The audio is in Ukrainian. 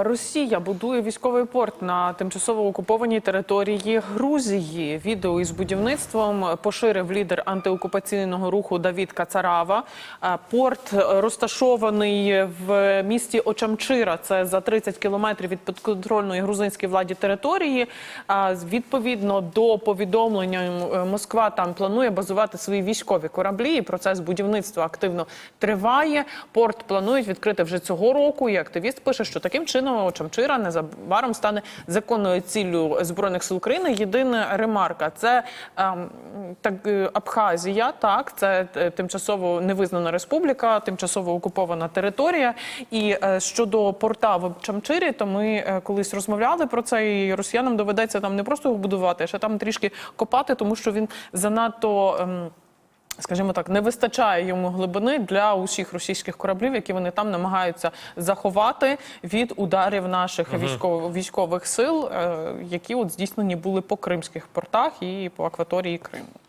Росія будує військовий порт на тимчасово окупованій території Грузії. Відео із будівництвом поширив лідер антиокупаційного руху Давід Кацарава. Порт розташований в місті Очамчира. Це за 30 кілометрів від підконтрольної грузинській владі території. Відповідно до повідомлення е, Москва там планує базувати свої військові кораблі. І процес будівництва активно триває. Порт планують відкрити вже цього року. І активіст пише, що таким чином Очамчира незабаром стане законною ціллю збройних сил України. Єдина ремарка це ем, так е, Абхазія. Так, це е, тимчасово невизнана республіка, тимчасово окупована територія. І е, щодо порта в Чамчирі, то ми колись розмовляли про це, і росіянам доведеться там не просто його будувати, а ще там трішки копати, тому що він занадто. ем, Скажімо так, не вистачає йому глибини для усіх російських кораблів, які вони там намагаються заховати від ударів наших військових військових сил, е, які от здійснені були по кримських портах і по акваторії Криму.